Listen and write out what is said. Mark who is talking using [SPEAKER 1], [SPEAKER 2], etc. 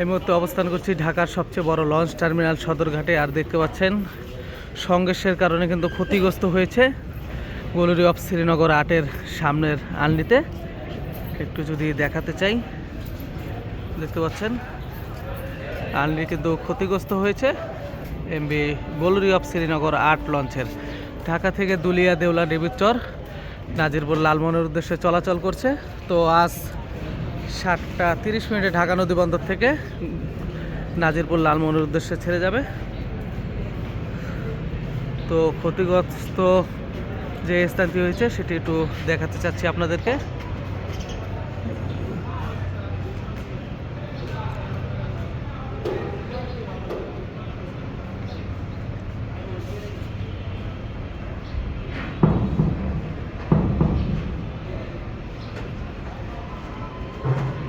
[SPEAKER 1] এই মুহূর্তে অবস্থান করছি ঢাকার সবচেয়ে বড় লঞ্চ টার্মিনাল সদরঘাটে, আর দেখতে পাচ্ছেন সংঘর্ষের কারণে কিন্তু ক্ষতিগ্রস্ত হয়েছে গোলরি অফ শ্রীনগর আটের সামনের আলনিতে। একটু যদি দেখাতে চাই, দেখতে পাচ্ছেন, আলনি কিন্তু ক্ষতিগ্রস্ত হয়েছে। এমবি গোলরি অফ শ্রীনগর আট লঞ্চের। ঢাকা থেকে দুলিয়া দেউলা দেবীচর নাজিরপুর লালমনের উদ্দেশ্যে চলাচল করছে। তো আজ সাতটা তিরিশ মিনিটে ঢাকা নদী বন্দর থেকে নাজিরপুর লালমোহনের উদ্দেশ্যে ছেড়ে যাবে। তো ক্ষতিগ্রস্ত যে স্থানটি হয়েছে, সেটি একটু দেখাতে চাচ্ছি আপনাদেরকে। you.